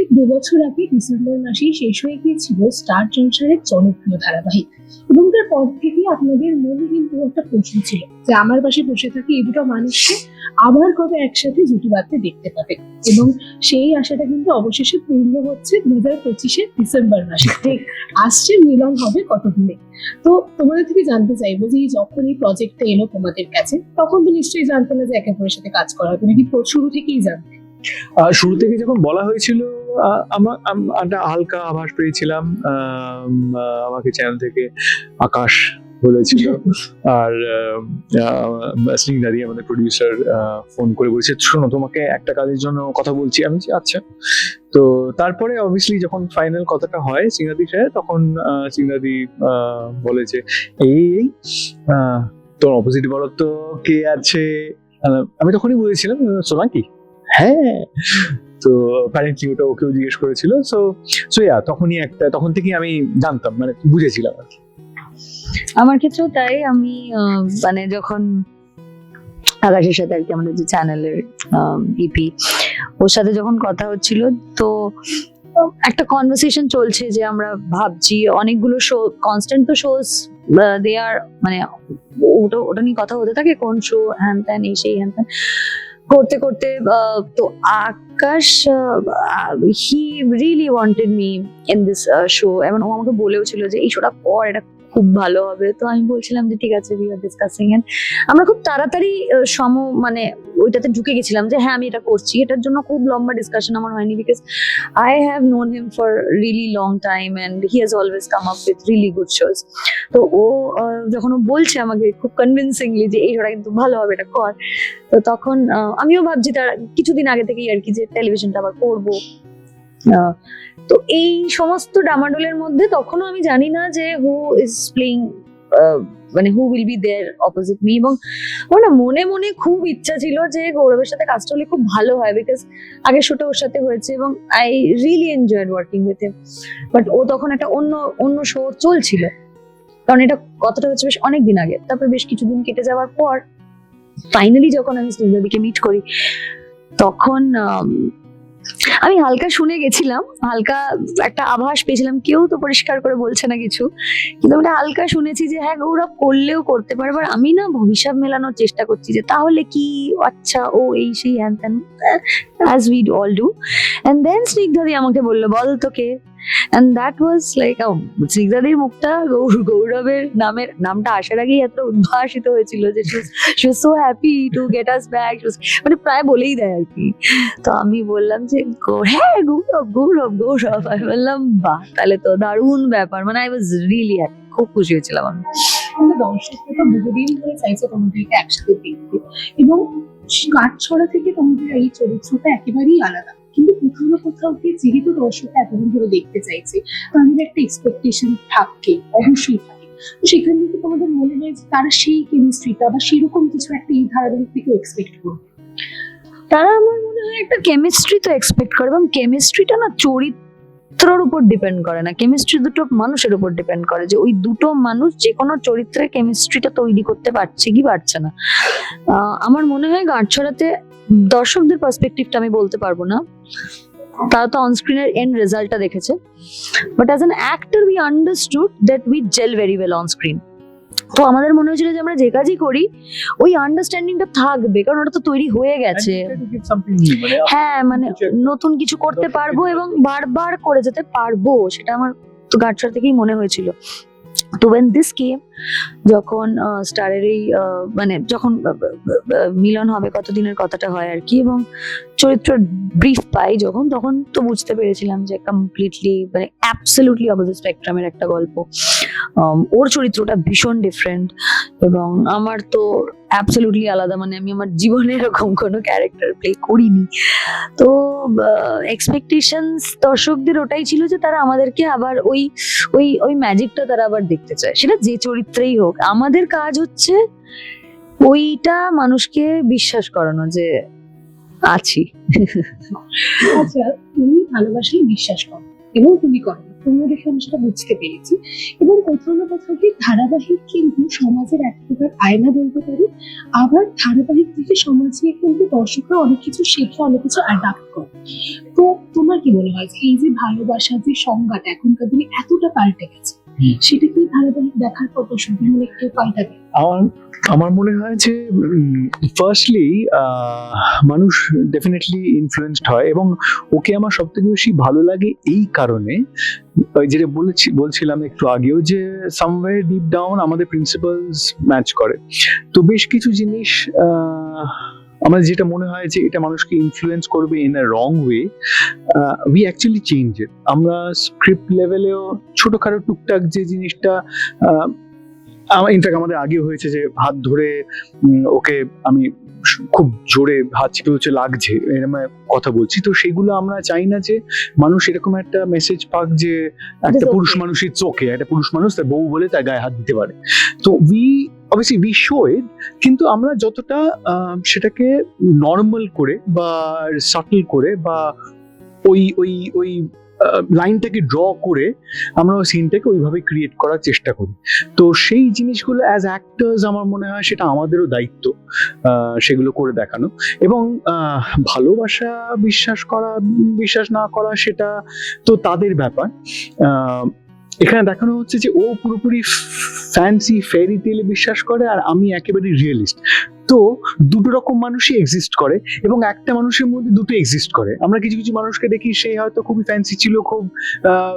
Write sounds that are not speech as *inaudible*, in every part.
ঠিক দু বছর আগে ডিসেম্বর মাসেই শেষ হয়ে গিয়েছিল স্টার জলসারের জনপ্রিয় ধারাবাহিক। এবং তারপর থেকে আপনাদের মনে কিন্তু একটা প্রশ্ন ছিল যে আমার পাশে বসে থাকে এই দুটো মানুষকে আবার কবে একসাথে জুটি বাঁধতে দেখতে পাবে? এবং সেই আশাটা কিন্তু অবশেষে পূর্ণ হচ্ছে দু হাজার পঁচিশে ডিসেম্বর মাসে। ঠিক আসছে, মিলন হবে কতদিনে? তো তোমাদের থেকে জানতে চাইব যে যখন এই প্রজেক্টটা এলো তোমাদের কাছে, তখন তো নিশ্চয়ই জানতে না যে একে অপরের সাথে কাজ করা হবে। নাকি শুরু থেকেই জানতে? শুরু থেকে যখন বলা হয়েছিল আমার একটা হালকা আভাস পেয়েছিলাম আমাকে চ্যানেল থেকে আকাশ বলেছিল। *laughs* আর স্নিং দাদি আমাদের প্রডিউসার ফোন করে বলেছে শোনো তোমাকে একটা কাজের জন্য কথা বলছি। আমি আচ্ছা। তো তারপরে অবভিয়াসলি যখন ফাইনাল কথাটা হয় সিংদাদির সাথে তখন সিংদাদি বলেছে এই তোর অপোজিট বলো তো কে আছে? আমি তখনই বলেছিলাম সোলাঙ্কি হ্যাঁ। তো প্যারেন্টলি ওটা ওকেও জিজ্ঞেস করেছিল। সো সো ইয়া তখনই একটা, তখন থেকেই আমি জানতাম মানে বুঝেছিলাম আর কি। আমার ক্ষেত্রেও তাই, আমি মানে যখন আকাশের সাথে আর কি আমাদের যে চ্যানেলের ইপি ওর সাথে যখন কথা হচ্ছিল, তো একটা কনভারসেশন চলছে যে আমরা ভাবছি, অনেকগুলো শো কনস্ট্যান্ট তো শোজ দে আর মানে ওটা ওটা নিয়ে কথা হতে থাকে, কোন শো হ্যান ত্যান এই সেই হ্যান ত্যান করতে করতে তো Akash he really wanted me in this show এমন ও আমাকে বলেও ছিল যে এই শোটা কর, এটা খুব ভালো হবে। তো আমি বলছিলাম যে, ঠিক আছে ডিসকাসিং এন্ড আমরা খুব তাড়াতাড়ি সম মানে ওইটাতে ঢুকে গেছিলাম যে হ্যাঁ আমি এটা করছি। এটার জন্য খুব লম্বা ডিসকাশন আমার হয়নি because I have known him for really long time and he has always come up with really good shows তো ও যখন ও বলছে আমাকে খুব কনভিনসিংলি যে, এই শোটা কিন্তু ভালো হবে, এটা কর। তো তখন আমিও ভাবছি তার, কিছুদিন আগে থেকেই আর কি যে টেলিভিশনটা আবার করব। তো এই সমস্ত ডামাডোলের মধ্যে তখনও আমি জানি না যে হু ইজ প্লেইং মানে who will be there opposite me এবং আমার না মনে মনে খুব ইচ্ছা ছিল যে গৌরবের সাথে কাজটা হলে খুব ভালো হয় বিকজ আগে শুটে ওর সাথে হয়েছে এবং I really enjoyed working with him but ও তখন একটা অন্য অন্য শো চলছিল। কারণ এটা কতটা হচ্ছে বেশ অনেক দিন আগে। তারপর বেশ কিছুদিন কেটে যাওয়ার পর ফাইনালি যখন আমি স্নিগ্ধাদিকে মিট করি, তখন আম, হালকা শুনে গেছিলাম হালকা একটা আভাস পেয়েছিলাম কেউ তো পরিষ্কার করে বলছে না কিছু। কিন্তু আমি হালকা শুনেছি যে হ্যাঁ ওরা করলেও করতে পারে এবার আমি না ভবিষ্যৎ মেলানোর চেষ্টা করছি যে তাহলে কি? আচ্ছা ও এই সেই হ্যান ত্যান as we'd all do and then স্নিগ্ধাদি আমাকে বলল বল তোকে। অ্যান্ড দ্যাট ওয়াজ লাইক স্নিগ্ধাদির মুখটা গৌর গৌরবের নামের, নামটা আসার আগেই এত উদ্ভাসিত হয়েছিল যে she so happy to get us back মানে প্রায় বলেই দেয় আর কি। তো আমি বললাম যে হ্যাঁ গৌরব গৌরব গৌরব। আমি বললাম, বাহ, তাহলে তো দারুণ ব্যাপার। মানে আই ওয়াজ রিয়েলি হ্যাপি খুব খুশি হয়েছিলাম আমি। কিন্তু দর্শকরা তো বহুদিন ধরে চাইছে একসাথে এবং কাঠছড়া থেকে তোমাদের এই চরিত্রটা একেবারেই আলাদা। কিন্তু কোথাও না কোথাও গিয়ে যেহেতু দর্শকরা এতদিন ধরে দেখতে চাইছে তাদের একটা এক্সপেকটেশন থাকে, অবশ্যই থাকে। তো সেখান থেকে তোমাদের মনে হয় যে তারা সেই কেমিস্ট্রিটা বা সেরকম কিছু একটা এই ধারাবাহিক থেকে এক্সপেক্ট করবে? তারা আমার মনে হয় একটা কেমিস্ট্রি তো এক্সপেক্ট করে, এবং কেমিস্ট্রিটা না চরিত্রের উপর ডিপেন্ড করে না। কেমিস্ট্রি দুটো মানুষের উপর ডিপেন্ড করে যে ওই দুটো মানুষ যে কোনো চরিত্রের কেমিস্ট্রিটা তৈরি করতে পারছে কি পারছে না। আমার মনে হয় গাঁটছড়াতে দর্শকদের পার্সপেক্টিভটা আমি বলতে পারব না। তারা তো অনস্ক্রিনের এন্ড রেজাল্টটা দেখেছে। But as an actor we understood that we gel very well on screen তো আমাদের মনে হয়েছিল যে আমরা যে কাজই করি ওই আন্ডারস্ট্যান্ডিংটা থাকবে কারণ ওটা তো তৈরি হয়ে গেছে। মানে হ্যাঁ মানে নতুন কিছু করতে পারব এবং বারবার করে যেতে পারব সেটা আমার তো গাটছড়া থেকেই মনে হয়েছিল। তো ওয়েন দিস কেম যখন স্টারের এই মানে যখন মিলন হবে, কতদিনের কথাটা হয় আর কি, এবং চরিত্র ব্রিফ পাই যখন, তখন তো বুঝতে পেরেছিলাম যে কমপ্লিটলি মানে অ্যাবসলিউটলি অপোজিট স্পেকট্রামের একটা গল্প। ওর চরিত্রটা ভীষণ ডিফারেন্ট এবং আমার তো অ্যাবসলিউটলি আলাদা মানে আমি আমার জীবনে এরকম কোনো ক্যারেক্টার প্লে করিনি। তো এক্সপেকটেশনস দর্শকদের ওটাই ছিল যে তারা আমাদেরকে আবার ওই ওই ওই ম্যাজিকটা তারা আবার দেখতে চায়। সেটা যে চরিত্রেই হোক, আমাদের কাজ হচ্ছে ওইটা মানুষকে বিশ্বাস করানো যে আছি। আচ্ছা তুমি ভালোবাসায় বিশ্বাস করো এবং তুমি করো। দেখে আমি বুঝতে পেরেছি। এবং কোথাও না কোথাও গিয়ে ধারাবাহিক কিন্তু সমাজের এক প্রকার আয়না বলতে পারি। আবার ধারাবাহিক থেকে সমাজে কিন্তু দর্শকরা অনেক কিছু শেখে অনেক কিছু অ্যাডাপ্ট করে। তো তোমার কি মনে হয় এই যে ভালোবাসার যে সংজ্ঞাটা এখনকার দিনে এতটা পাল্টে গেছে। সেটা কি ধারাবাহিক দেখার পর প্রসঙ্গে একটু পাল্টাবে? আমার আমার মনে হয় যে ফার্স্টলি মানুষ ডেফিনেটলি ইনফ্লুয়েসড হয় এবং ওকে আমার সব থেকে বেশি ভালো লাগে এই কারণে। যেটা বলেছি, বলছিলাম একটু আগেও যে সামওয়ে ডিপ ডাউন আমাদের প্রিন্সিপালস ম্যাচ করে। তো বেশ কিছু জিনিস আমার যেটা মনে হয় যে, এটা মানুষকে ইনফ্লুয়েন্স করবে in a wrong way we actually change আমরা স্ক্রিপ্ট লেভেলেও ছোটখাটো টুকটাক যে জিনিসটা ইনফ্যাক্ট আমাদের আগে হয়েছে যে হাত ধরে ওকে আমি খুব জোরে হাত চিপে হচ্ছে লাগছে। এরকম কথা বলছি। তো সেগুলো আমরা চাই না যে মানুষ এরকম একটা মেসেজ পাক যে একটা. পুরুষ মানুষের চোখে একটা পুরুষ মানুষ তার বউ বলে তার গায়ে হাত দিতে পারে। তো we obviously we show it কিন্তু আমরা যতটা আহ, সেটাকে নর্মাল করে বা সাটল করে বা ওই ওই ওই লাইনটাকে ড্র করে আমরা ওই সিনটাকে ওইভাবে ক্রিয়েট করার চেষ্টা করি। তো সেই জিনিসগুলো অ্যাজ অ্যাক্টার্স আমার মনে হয় সেটা আমাদেরও দায়িত্ব সেগুলো করে দেখানো। এবং ভালোবাসা বিশ্বাস করা বিশ্বাস না করা সেটা তো তাদের ব্যাপার। এখানে দেখানো হচ্ছে যে ও পুরোপুরি ফ্যান্সি ফেরি টেলে বিশ্বাস করে আর আমি একেবারে রিয়েলিস্ট তো দুটো রকম মানুষই এক্সিস্ট করে এবং একটা মানুষের মধ্যে দুটো এক্সিস্ট করে। আমরা কিছু কিছু মানুষকে দেখি, সে হয়তো খুবই ফ্যান্সি ছিল, খুব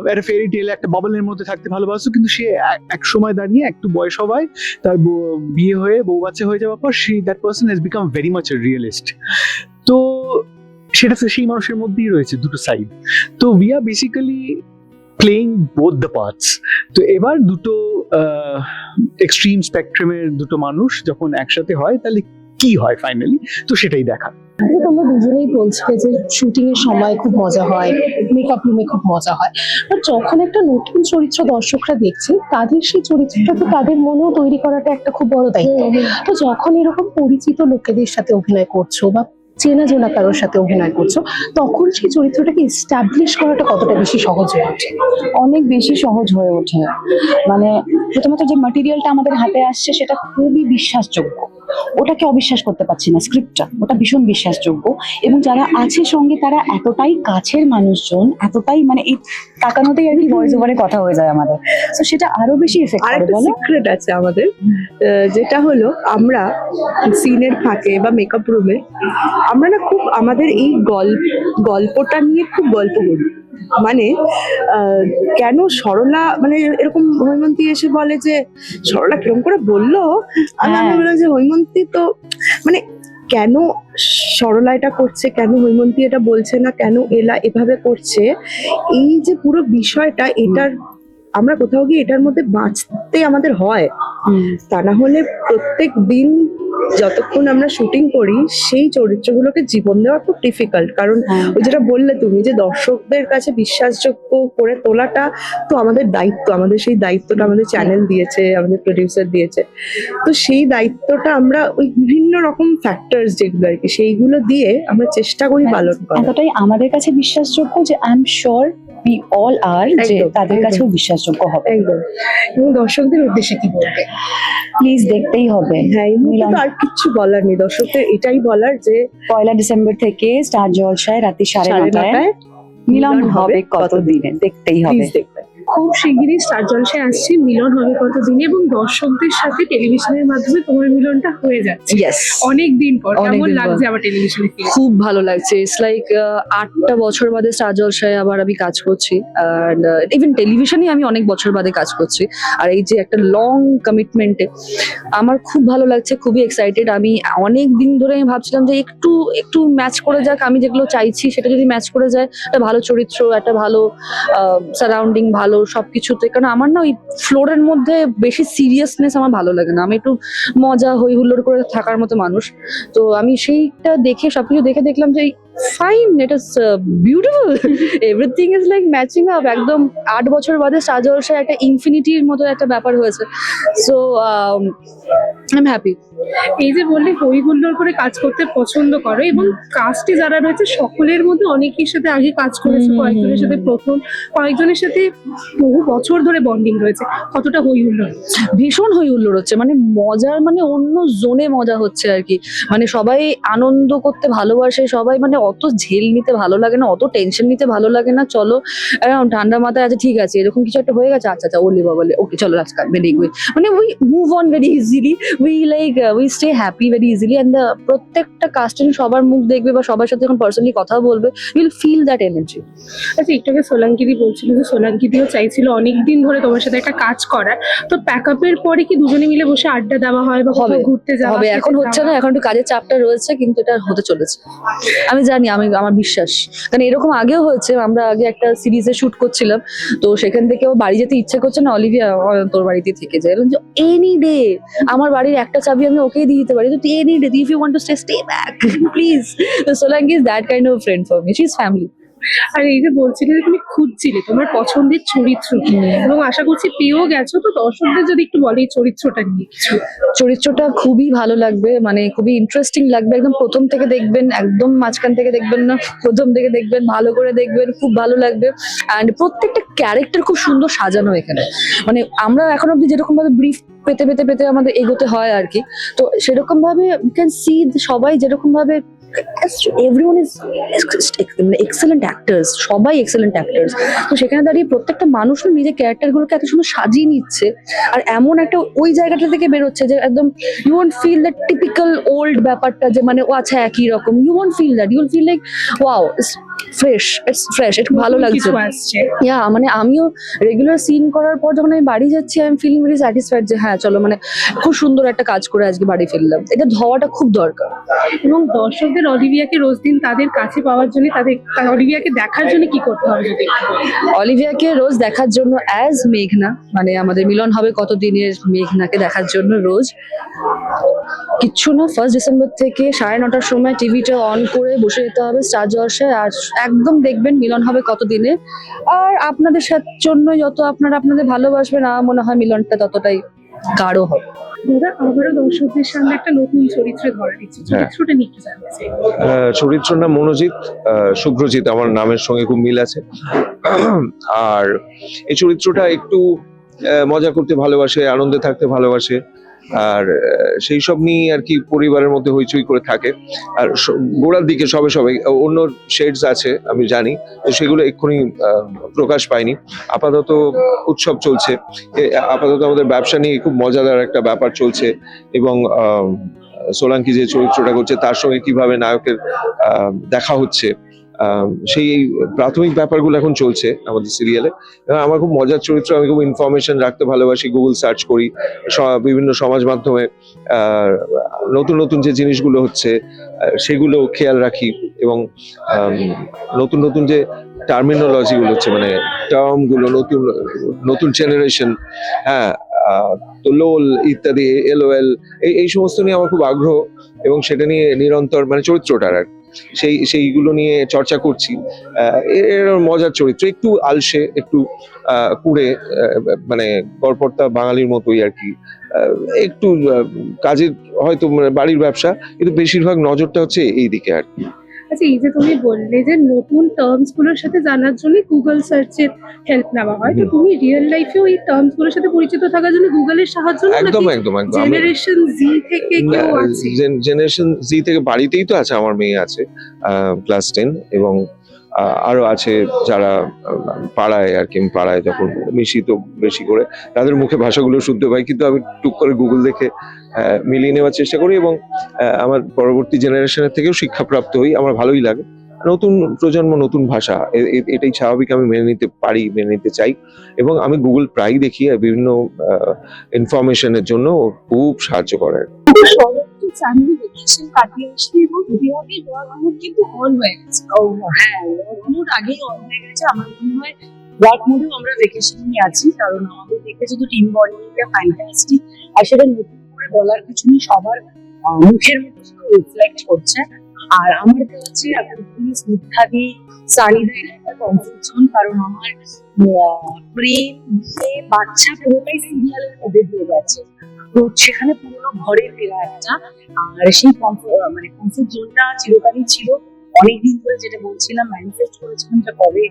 একটা ফেরি টেল একটা বাবলের মধ্যে থাকতে ভালোবাসতো, কিন্তু সে এক- সময় দাঁড়িয়ে একটু বয়স হওয়ায় তার বিয়ে হয়ে, বউ বাচ্চা হয়ে যাওয়ার পর see that person has become very much a realist তো সেটা, সেই মানুষের মধ্যেই রয়েছে দুটো সাইড তো we are basically playing both the parts তো এবার দুটো এক্সট্রিম স্পেকট্রামের দুটো মানুষ যখন একসাথে হয় তাহলে কি হয় ফাইনালি তো সেটাই দেখা। যে তোমরা দুজনেই বলছিলে যে শুটিং এর সময় খুব মজা হয় মেকআপ রুমে খুব মজা হয়। আর যখন একটা নতুন চরিত্র দর্শকরা দেখছে তাদের সেই চরিত্রটা তো তাদের মনেও তৈরি করাটা একটা খুব বড় দায়িত্ব। তো যখন এরকম পরিচিত লোকেদের সাথে অভিনয় করছ বা চেনা জোনা কারোর সাথে অভিনয় করছ, তখন সেই চরিত্রটাকে এস্টাবলিশ করাটা কতটা বেশি সহজ হয়ে ওঠে? অনেক বেশি সহজ হয়ে ওঠে। মানে প্রথমত যে মাটেরিয়ালটা আমাদের হাতে আসছে, সেটা খুবই বিশ্বাসযোগ্য। ওটাকে অবিশ্বাস করতে পারছি না স্ক্রিপ্টটা ওটা ভীষণ বিশ্বাসযোগ্য। এবং যারা আছে সঙ্গে তারা এতটাই কাছের মানুষজন এতটাই মানে এই তাকানোতেই আর কি ভয়েস ওভারে কথা হয়ে যায় আমাদের। তো সেটা আরও বেশি এফেক্ট করে বলো? সিক্রেট আছে আমাদের। আহ, যেটা হলো আমরা সিনের ফাঁকে বা মেকআপ রুমে আমরা না খুব আমাদের এই গল্প গল্পটা নিয়ে খুব গল্প করি। মানে কেন সরলা মানে এরকম হৈমন্তী এসে বলে যে সরলা কীরকম করে বলল? আমি আমি হ্যাঁ। বললাম যে হৈমন্তী তো মানে কেন সরলা এটা করছে কেন হৈমন্তী এটা বলছে না কেন এলা এভাবে করছে? এই যে পুরো বিষয়টা এটার আমরা কোথাও গিয়ে এটার মধ্যে বাঁচতে আমাদের হয়। তা না হলে প্রত্যেক দিন যতক্ষণ আমরা শুটিং করি সেই চরিত্রগুলোকে জীবন দেওয়া খুব ডিফিকাল্ট কারণ হ্যাঁ। ওই যেটা বললে তুমি যে দর্শকদের কাছে বিশ্বাসযোগ্য করে তোলাটা তো আমাদের দায়িত্ব আমাদের সেই দায়িত্বটা আমাদের চ্যানেল দিয়েছে আমাদের প্রডিউসার দিয়েছে। তো সেই দায়িত্বটা আমরা ওই বিভিন্ন রকম ফ্যাক্টরস যেগুলো আর কি সেইগুলো দিয়ে আমরা চেষ্টা করি হ্যাঁ, পালন করার। এতটাই আমাদের কাছে বিশ্বাসযোগ্য যে I am sure we all are যে তাদের কাছেও বিশ্বাসযোগ্য হবে। একদম। এবং দর্শকদের উদ্দেশ্যে কি বলবে? প্লিজ দেখতেই হবে। হ্যাঁ। আর কিচ্ছু বলার নেই। দর্শকদের এটাই বলার যে পয়লা ডিসেম্বর থেকে স্টার জলসায় রাতে সাড়ে নটায় মিলন হবে কতদিনে। দেখতেই হবে। খুব শিগগিরই স্টার জলসায় আসছে। মিলন হবে কতদিনে? এবং দর্শকদের সাথে টেলিভিশনের মাধ্যমে তোমার মিলনটা হয়ে যাচ্ছে। অনেক দিন পর। কেমন লাগছে আবার টেলিভিশনে খুব ভালো লাগছে। ইটস লাইক আটটা বছর বাদে স্টার জলসায় আবার আমি কাজ করছি। আর ইভেন টেলিভিশনে আমি অনেক বছর বাদে কাজ করছি। আর এই যে একটা লং কমিটমেন্টে আমার খুব ভালো লাগছে খুবই এক্সাইটেড আমি অনেক দিন ধরে আমি ভাবছিলাম যে একটু একটু ম্যাচ করে যাক। আমি যেগুলো চাইছি সেটা যদি ম্যাচ করে যায় একটা ভালো চরিত্র একটা ভালো সারাউন্ডিং ভালো সবকিছুতে, কারণ আমার না ওই ফ্লোরের মধ্যে বেশি সিরিয়াসনেস আমার ভালো লাগে না। আমি একটু মজা হই হুল্লোড় করে থাকার মতো মানুষ। তো আমি সেইটা দেখে সবকিছু দেখে দেখলাম যে fine it is beautiful everything is like matching up একদম আট বছর বাদে স্টার জলসায় একটা ইনফিনিটির মতো একটা ব্যাপার হয়েছে। সো আই এম হ্যাপি এই যে বললে হই হুল্লোড় করে কাজ করতে পছন্দ করো এবং কাজটি যারা রয়েছে সকলের মধ্যে অনেকের সাথে আগে কাজ করেছে কয়েকজনের সাথে প্রথম কয়েকজনের সাথে বহু বছর ধরে বন্ডিং রয়েছে। কতটা হই হুল্লোড় ভীষণ হই হুল্লোড় হচ্ছে। মানে মজার মানে অন্য জোনে মজা হচ্ছে আর কি। মানে সবাই আনন্দ করতে ভালোবাসে সবাই মানে অত ঝেল নিতে ভালো লাগে না অত টেনশন নিতে ভালো লাগে না চলো ঠান্ডা মাথায় আছে ঠিক আছে এরকম কিছু একটা হয়ে গেছে আচ্ছা আচ্ছা ওলে বাবলে ওকে চলো আজকাল ভেরি গুড মানে we move on very easily we like we stay happy very easily and প্রত্যেকটা কাস্টিং সবার মুখ দেখবে বা সবার সাথে যখন পার্সোনালি কথা বলবে ইউল ফিল দ্যাট এনার্জি আচ্ছা একটু আগে সোলাঙ্কিদি বলছিল যে সোলাঙ্কিদিও চাইছিল অনেকদিন ধরে তোমার সাথে একটা কাজ করার তো প্যাক আপের পরে কি দুজনে মিলে বসে আড্ডা দেওয়া হয় বা হবে, ঘুরতে যাওয়া হবে এখন হচ্ছে না এখন একটু কাজের চাপটা রয়েছে কিন্তু এটা হতে চলেছে। আমি জানি আমি, আমার বিশ্বাস। কারণ এরকম আগেও হয়েছে, আমরা আগে একটা সিরিজে শুট করছিলাম, তো সেখান থেকে ও বাড়ি যেতে ইচ্ছে করছে না, অলিভিয়া তোর বাড়িতে থেকে যায়। যে এনি ডে আমার বাড়ির একটা চাবি আমি ওকেই দিয়ে দিতে পারি। তো any day if you want to stay stay back please so like is that kind of friend for me she is family আর এই যে বলছিলে যে তুমি খুঁজছিলে তোমার পছন্দের চরিত্র কি? এবং আশা করছি পেয়েও গেছো তো দর্শকদের যদি একটু বলে এই চরিত্রটা নিয়ে কিছু। চরিত্রটা খুবই ভালো লাগবে মানে খুবই ইন্টারেস্টিং লাগবে একদম প্রথম থেকে দেখবেন একদম মাঝখান থেকে দেখবেন না প্রথম থেকে দেখবেন ভালো করে দেখবেন খুব ভালো লাগবে। অ্যান্ড প্রত্যেকটা ক্যারেক্টার খুব সুন্দর সাজানো এখানে। মানে আমরা এখন অব্দি যেরকম ভাবে ব্রিফ পেতে পেতে পেতে আমাদের এগোতে হয় আর কি তো সেরকম ভাবে ক্যান সি সবাই যেরকম ভাবে এভরিওয়ান ইজ মানে এক্সেলেন্ট অ্যাক্টার্স সবাই এক্সেলেন্ট অ্যাক্টার্স তো সেখানে দাঁড়িয়ে প্রত্যেকটা মানুষ না নিজের ক্যারেক্টারগুলোকে এত সুন্দর সাজিয়ে নিচ্ছে, আর এমন একটা ওই জায়গাটা থেকে বেরোচ্ছে যে একদম you want feel that typical old ব্যাপারটা যে মানে ও আচ্ছা একই রকম you want feel that you feel like wow fresh it's fresh একটু ভালো লাগছে। ইয়া মানে আমিও রেগুলার সিন করার পর যখন আমি বাড়ি যাচ্ছি I am feeling very satisfied যে হ্যাঁ চলো মানে খুব সুন্দর একটা কাজ করে আজকে বাড়ি ফিরলাম। এটা হওয়াটা খুব দরকার। এবং দর্শকদের অলিভিয়াকে রোজ দিন তাদের কাছে পাওয়ার জন্য তাদের অলিভিয়াকে দেখার জন্য কি করতে হবে? অলিভিয়াকে রোজ দেখার জন্য অ্যাজ মেঘনা মানে আমাদের মিলন হবে কত দিনের মেঘনাকে দেখার জন্য রোজ। কিচ্ছু না ফার্স্ট ডিসেম্বর থেকে সাড়ে নটার সময় টিভিটা অন করে বসে যেতে হবে স্টার জলসায় আর একদম দেখবেন মিলন হবে কত দিনে আর আপনাদের সাথে জন্য যত আপনারা আপনাদের ভালোবাসবেন আমার মনে হয় মিলনটা ততটাই গাঢ় হবে। দাদা আবারও দর্শকদের সামনে একটা নতুন চরিত্রে ধরা দিচ্ছে হ্যাঁ। চরিত্রটা নিয়ে জানতে চাই? আহ, নাম মনোজিৎ আহ, শুভ্রজিৎ আমার নামের সঙ্গে খুব মিল আছে। আর এই চরিত্রটা একটু আহ, মজা করতে ভালোবাসে আনন্দে থাকতে ভালোবাসে। আর সেই সব নিয়ে আর কি পরিবারের মধ্যে হইচই করে থাকে। আর গোড়ার দিকে সবে সবে, অন্য শেডস আছে, আমি জানি সেগুলো এক্ষুনি প্রকাশ পায়নি আপাতত উৎসব চলছে। আপাতত আমাদের ব্যবসা নিয়ে খুব মজাদার একটা ব্যাপার চলছে এবং সোলাঙ্কি যে চরিত্রটা করছে, তার সঙ্গে কীভাবে নায়কের দেখা হচ্ছে সেই প্রাথমিক ব্যাপারগুলো এখন চলছে আমাদের সিরিয়ালে আমার খুব মজার চরিত্র, আমি খুব ইনফরমেশন রাখতে ভালোবাসি গুগল সার্চ করি বিভিন্ন সমাজ মাধ্যমে নতুন নতুন যে জিনিসগুলো হচ্ছে সেগুলো খেয়াল রাখি এবং নতুন নতুন যে টার্মিনোলজি গুলো হচ্ছে মানে টার্মগুলো, নতুন নতুন জেনারেশন হ্যাঁ তো লোল ইত্যাদি এলওএল এই এই সমস্ত নিয়ে আমার খুব আগ্রহ এবং সেটা নিয়ে নিরন্তর মানে চরিত্রটার আর। সেই, সেইগুলো নিয়ে চর্চা করছি। এর মজার চরিত্র, একটু আলসে, একটু কুড়ে মানে গড়পড়তা বাঙালির মতোই আর কি। একটু কাজের হয়তো মানে বাড়ির ব্যবসা, কিন্তু বেশিরভাগ নজরটা হচ্ছে এই দিকে আর কি। আচ্ছা এই যে তুমি বললে যে নতুন টার্মসগুলোর সাথে জানার জন্য গুগল সার্চের হেল্প নেওয়া হয় তো তুমি রিয়েল লাইফেও এই টার্মসগুলোর সাথে পরিচিত থাকার জন্য গুগলের সাহায্য একদম নাকি একদম একদম জেনারেশন জি থেকে কেউ আছে? জেনারেশন জি থেকে বাড়িতেই তো আছে আমার মেয়ে আছে ক্লাস টেন এবং আহ, আরও আছে যারা পাড়ায় আর কি পাড়ায় যখন মিশি তো বেশি করে তাদের মুখে ভাষাগুলো শুনতে পাই কিন্তু আমি টুক করে গুগল দেখে মিলিয়ে নেওয়ার চেষ্টা করি এবং আমার পরবর্তী জেনারেশনের থেকেও শিক্ষাপ্রাপ্ত হই আমার ভালোই লাগে। নতুন প্রজন্ম নতুন ভাষা এটাই স্বাভাবিক আমি মেনে নিতে পারি মেনে নিতে চাই। এবং আমি গুগল প্রায়ই দেখি বিভিন্ন ইনফরমেশনের জন্য খুব সাহায্য করে। সবাইকে ভেকেশন কাটিয়ে আসলে এবং বিহারে ওয়ার্ক মুড কিন্তু অন হয়ে গেছে। হ্যাঁ ওয়ার্ক মুড আগেই অন হয়ে গেছে। আমার মনে হয় ওয়ার্ক মুডেও আমরা ভেকেশন নিয়ে আছি কারণ আমাদের দেখে শুধু টিম বন্ডিংটা ফ্যান্টাস্টিক আর সেটা নতুন করে বলার কিছু নেই সবার মুখের মধ্যে রিফ্লেক্ট করছে। আর আমার কাছে এখন প্লিজ মিথ্যাদি সানিদের একটা কমফোর্ট জোন কারণ আমার প্রেম বিয়ে বাচ্চা পুরোটাই সিরিয়ালের মধ্যে দিয়ে গেছে। তো সেখানে পুরোনো ঘরে ফেরা একটা, আর সেই মানে কমফোর্ট জোনটা চিরকালই ছিল। অনেকদিন ধরে যেটা বলছিলাম ম্যানিফেস্ট করেছিলাম যে কবে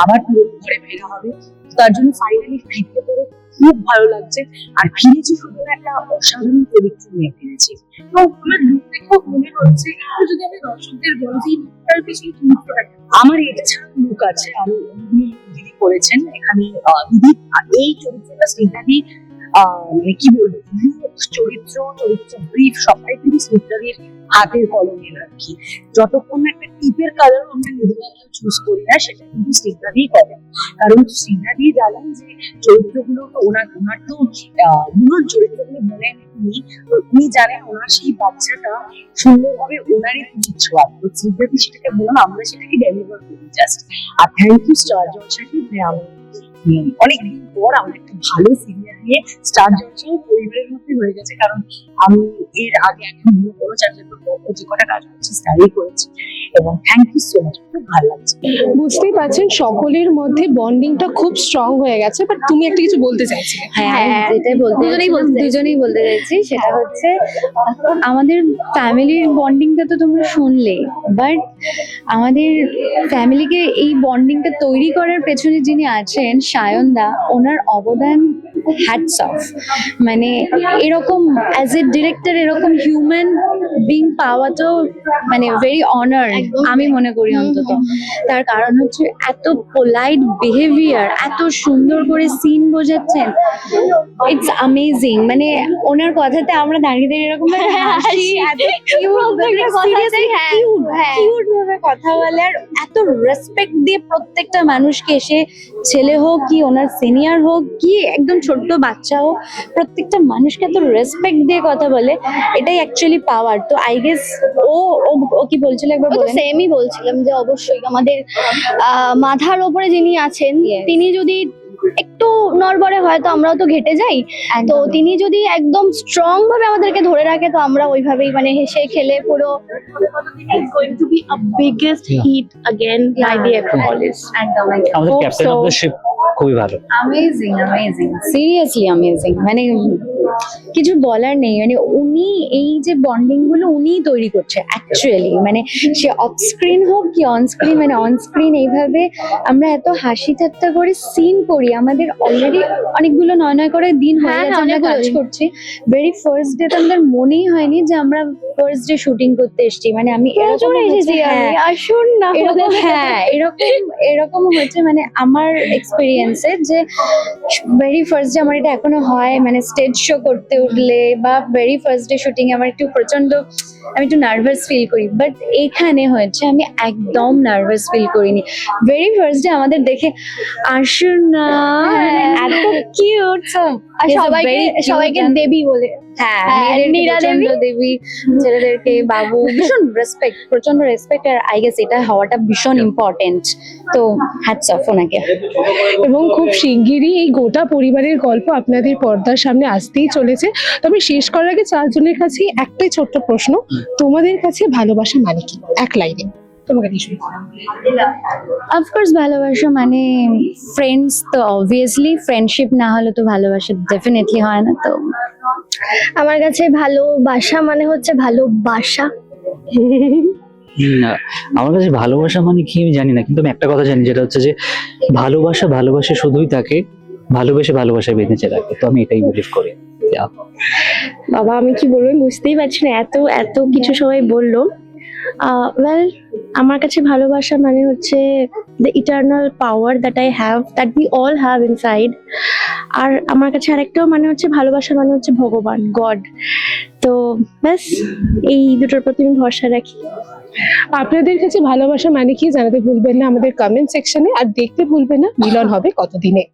আবার পুরোনো ঘরে ফেরা হবে। তার জন্য ফাইনালি ফিরতে পেরে খুব ভালো লাগছে। আর ফিরেছি শুধু একটা অসাধারণ চরিত্র নিয়ে ফিরেছি। তো আমার লুক দেখেও মনে হচ্ছে। একটু যদি আমি দর্শকদের বলি এই লুকটার পিছনে? আমার এটা ছাড়া লুক আছে। আরও দিদি করেছেন। এখানে দিদি এই চরিত্রটা স্নেহাদি মানে কি বলব চরিত্র চরিত্র ব্রিফ সবাই কিন্তু স্নেহাদির হাতের কলমের আর কি। যতক্ষণ একটা টিপের কালার আমরা নিজেরা চুজ করি না, সেটা কিন্তু স্নেহাদি করে। কারণ স্নেহাদি জানেন যে চরিত্রগুলো তো ওনার ওনার তো মূল চরিত্রগুলো মনে নেই। উনি জানেন ওনার সেই বাচ্চাটা সুন্দরভাবে ওনারই পুজোর ছোঁয়া তো স্নেহাদি সেটাকে বললাম আমরা সেটাকে ডেলিভার করি জাস্ট আর থ্যাংক ইউ স্টার জলসাকে যে আমার অনেকদিন পর আমরা একটা ভালো সিরিয়াল নিয়ে স্টার জলসাও পরিবারের মধ্যে হয়ে গেছে। কারণ আমি এর আগে এখন অন্য কোনো চ্যানেলের পর যে কটা কাজ করছি স্টারই করেছি। এবং থ্যাংক ইউ সো মাচ খুব ভালো লাগছে। বুঝতেই পারছেন সকলের মধ্যে বন্ডিংটা খুব স্ট্রং হয়ে গেছে। বাট তুমি একটা কিছু বলতে চাইছিলে। হ্যাঁ আমি যেটাই বলতে দুজনেই বলতে দুজনেই বলতে চাইছি সেটা হচ্ছে আমাদের ফ্যামিলির বন্ডিংটা তো তোমরা শুনলে বাট আমাদের ফ্যামিলিকে এই বন্ডিংটা তৈরি করার পেছনে যিনি আছেন সায়ন দা ওনার অবদান হ্যাটস অফ মানে এরকম অ্যাজ এ ডিরেক্টর এরকম হিউম্যান বিং পাওয়া তো মানে ভেরি অনার আমি মনে করি অন্তত। তার কারণ হচ্ছে এত পোলাইট বিহেভিয়ার এত সুন্দর করে সিন বোঝাচ্ছেন। ইটস অ্যামেজিং মানে ওনার কথাতে আমরা দাঁড়িয়ে দাঁড়িয়ে এরকম কথা বলে আর এত রেসপেক্ট দিয়ে প্রত্যেকটা মানুষকে এসে ছেলে হোক কি ওনার সিনিয়র হোক কি একদম ছোট্ট বাচ্চা হোক প্রত্যেকটা মানুষকে এত রেসপেক্ট দিয়ে কথা বলে এটাই অ্যাকচুয়ালি পাওয়ার তো আই গেস ও ও- কি বলছিল একবার বলেন? সেমই বলছিলাম যে অবশ্যই আমাদের আহ, মাথার ওপরে যিনি আছেন তিনি যদি একটু নড়বড়ে হয় তো আমরাও তো ঘেটে যাই। তো তিনি যদি একদম স্ট্রং ভাবে আমাদেরকে ধরে রাখে তো আমরা ওইভাবেই মানে হেসে খেলে পুরো is going to be a biggest hit again by the Acropolis. একদম একদম আমাদের ক্যাপ্টেন অফ দ্য শিপ খুবই ভালো। অ্যামেজিং অ্যামেজিং সিরিয়াসলি অ্যামেজিং মানে কিছু বলার নেই। মানে উনি এই যে বন্ডিংগুলো উনিই তৈরি করছে অ্যাকচুয়ালি মানে সে অফ স্ক্রিন হোক কি অন স্ক্রিন মানে অন স্ক্রিন এইভাবে আমরা এত হাসি ঠাট্টা করে সিন করি। আমাদের অলরেডি অনেকগুলো নয় নয় করে দিন হয়ে হ্যাঁ, গেছে হ্যাঁ, আমরা কাজ করছি। ভেরি ফার্স্ট ডে তো আমাদের মনেই হয়নি যে আমরা ফার্স্ট ডে শুটিং করতে এসেছি। মানে আমি এরকম এসেছি হয়েছে, হ্যাঁ, আসুন না। এরকম হ্যাঁ এরকম এরকম হচ্ছে মানে আমার এক্সপিরিয়েন্সে যে ভেরি ফার্স্ট ডে আমার এটা এখনও হয়। মানে স্টেজ শো করতে উঠলে বা ভেরি ফার্স্ট ডে শুটিং আমার একটু প্রচণ্ড আমি একটু নার্ভাস ফিল করি। বাট এখানে হয়েছে আমি একদম নার্ভাস ফিল করিনি। ভেরি ফার্স্ট ডে আমাদের দেখে আসুন না মানে এত কিউট সবাইকে সবাইকে দেবী বলে হ্যাঁ হ্যাঁ, মেয়েদেরকে দেবী ছেলেদেরকে বাবু ভীষণ রেসপেক্ট প্রচণ্ড রেসপেক্ট আর আই গেস এটা হওয়াটা ভীষণ ইম্পর্টেন্ট তো হ্যাটস অফ ওনাকে। এবং খুব শিগগিরই এই গোটা পরিবারের গল্প আপনাদের পর্দার সামনে আসতেই চলেছে। তবে শেষ করার আগে চারজনের কাছে একটাই ছোট্ট প্রশ্ন তোমাদের কাছে ভালোবাসা মানে কি? এক লাইনে। তোমাকে দিয়ে শুরু করো। অফকোর্স ভালোবাসা মানে ফ্রেন্ডস তো অবভিয়াসলি ফ্রেন্ডশিপ না হলে তো ভালোবাসা ডেফিনেটলি হয় না তো। আমার কাছে ভালোবাসা মানে হচ্ছে ভালোবাসা। না আমার কাছে ভালোবাসা মানে কি আমি জানি না কিন্তু আমি একটা কথা জানি যেটা হচ্ছে যে ভালোবাসা ভালোবাসে শুধুই তাকে ভালোবেসে ভালোবাসা বেঁধেছে রাখে তো আমি এটাই বিলিভ করি। বাবা আমি কি বলব বুঝতেই পারছি না এত এত কিছু সবাই বলল। ওয়েল আমার কাছে ভালোবাসা মানে হচ্ছে the eternal power that I have that we all have inside আর আমার কাছে আরেকটাও মানে হচ্ছে ভালোবাসা মানে হচ্ছে ভগবান গড তো ব্যাস, এই দুটোর প্রতি আমি ভরসা রাখি। আপনাদের কাছে ভালোবাসা মানে কি জানাতে ভুলবেন না আমাদের কমেন্ট সেকশনে আর দেখতে ভুলবেন না, মিলন হবে কতদিনে।